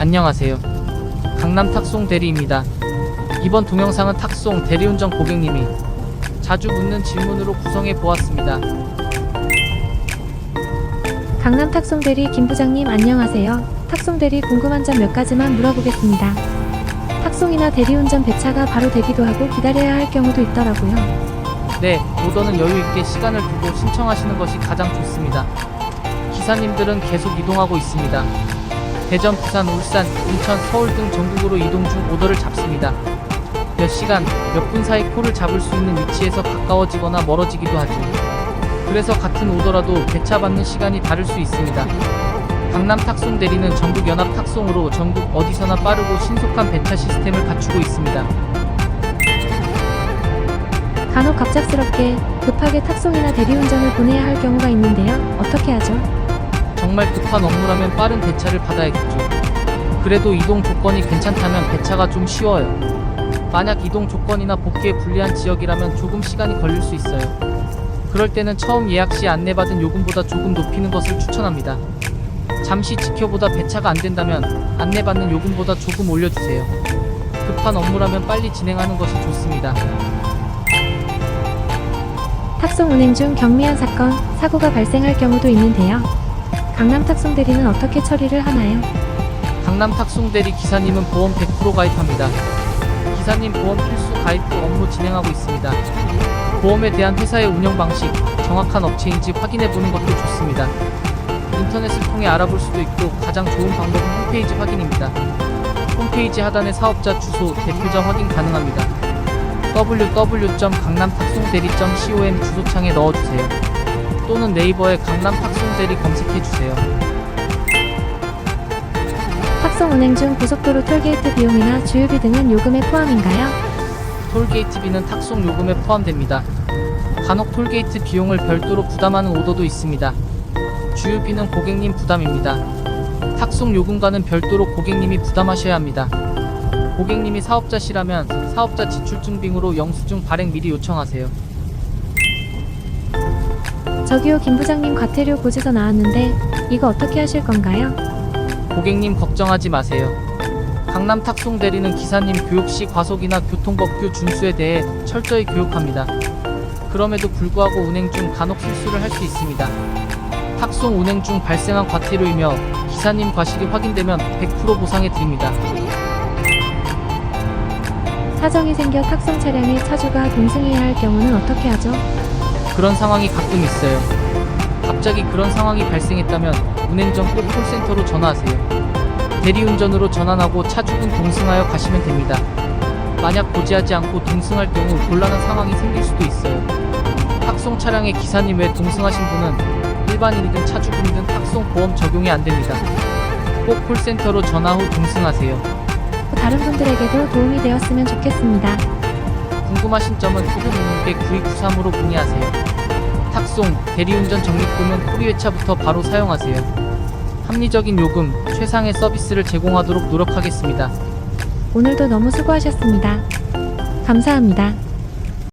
안녕하세요. 강남 탁송 대리입니다. 이번 동영상은 탁송 대리운전 고객님이 자주 묻는 질문으로 구성해 보았습니다. 강남 탁송 대리 김 부장님 안녕하세요. 탁송 대리 궁금한 점 몇 가지만 물어보겠습니다. 탁송이나 대리운전 배차가 바로 되기도 하고 기다려야 할 경우도 있더라고요. 네, 오더는 여유 있게 시간을 두고 신청하시는 것이 가장 좋습니다. 기사님들은 계속 이동하고 있습니다. 대전, 부산, 울산, 인천, 서울 등 전국으로 이동 중 오더를 잡습니다. 몇 시간, 몇 분 사이 콜을 잡을 수 있는 위치에서 가까워지거나 멀어지기도 하죠. 그래서 같은 오더라도 배차받는 시간이 다를 수 있습니다. 강남 탁송 대리는 전국 연합 탁송으로 전국 어디서나 빠르고 신속한 배차 시스템을 갖추고 있습니다. 간혹 갑작스럽게 급하게 탁송이나 대리운전을 보내야 할 경우가 있는데요. 어떻게 하죠? 정말 급한 업무라면 빠른 배차를 받아야겠죠. 그래도 이동 조건이 괜찮다면 배차가 좀 쉬워요. 만약 이동 조건이나 복귀에 불리한 지역이라면 조금 시간이 걸릴 수 있어요. 그럴 때는 처음 예약 시 안내받은 요금보다 조금 높이는 것을 추천합니다. 잠시 지켜보다 배차가 안 된다면 안내받는 요금보다 조금 올려주세요. 급한 업무라면 빨리 진행하는 것이 좋습니다. 탁송 운행 중 경미한 사건, 사고가 발생할 경우도 있는데요. 강남 탁송 대리는 어떻게 처리를 하나요? 강남 탁송 대리 기사님은 보험 100% 가입합니다. 기사님 보험 필수 가입 후 업무 진행하고 있습니다. 보험에 대한 회사의 운영 방식, 정확한 업체인지 확인해 보는 것도 좋습니다. 인터넷을 통해 알아볼 수도 있고 가장 좋은 방법은 홈페이지 확인입니다. 홈페이지 하단에 사업자 주소, 대표자 확인 가능합니다. www.강남탁송대리.com 주소창에 넣어주세요. 또는 네이버에 강남 탁송대리 검색해주세요. 탁송 운행 중 고속도로 톨게이트 비용이나 주유비 등은 요금에 포함인가요? 톨게이트비는 탁송 요금에 포함됩니다. 간혹 톨게이트 비용을 별도로 부담하는 오더도 있습니다. 주유비는 고객님 부담입니다. 탁송 요금과는 별도로 고객님이 부담하셔야 합니다. 고객님이 사업자시라면 사업자 지출증 빙으로 영수증 발행 미리 요청하세요. 저기요 김 부장님 과태료 고지서 나왔는데 이거 어떻게 하실 건가요? 고객님 걱정하지 마세요. 강남 탁송 대리는 기사님 교육 시 과속이나 교통법규 준수에 대해 철저히 교육합니다. 그럼에도 불구하고 운행 중 간혹 실수를 할 수 있습니다. 탁송 운행 중 발생한 과태료이며 기사님 과실이 확인되면 100% 보상해 드립니다. 사정이 생겨 탁송 차량의 차주가 동승해야 할 경우는 어떻게 하죠? 그런 상황이 가끔 있어요. 갑자기 그런 상황이 발생했다면 운행 전꼭 콜센터로 전화하세요. 대리운전으로 전환하고 차주분 동승하여 가시면 됩니다. 만약 고지하지 않고 동승할 경우 곤란한 상황이 생길 수도 있어요. 탁송 차량의 기사님 외 동승하신 분은 일반인이든 차주분이든 탁송 보험 적용이 안 됩니다. 꼭 콜센터로 전화 후 동승하세요. 다른 분들에게도 도움이 되었으면 좋겠습니다. 궁금하신 점은 후드님께 9293으로 문의하세요. 탁송, 대리운전 적립금은 프리회차부터 바로 사용하세요. 합리적인 요금, 최상의 서비스를 제공하도록 노력하겠습니다. 오늘도 너무 수고하셨습니다. 감사합니다.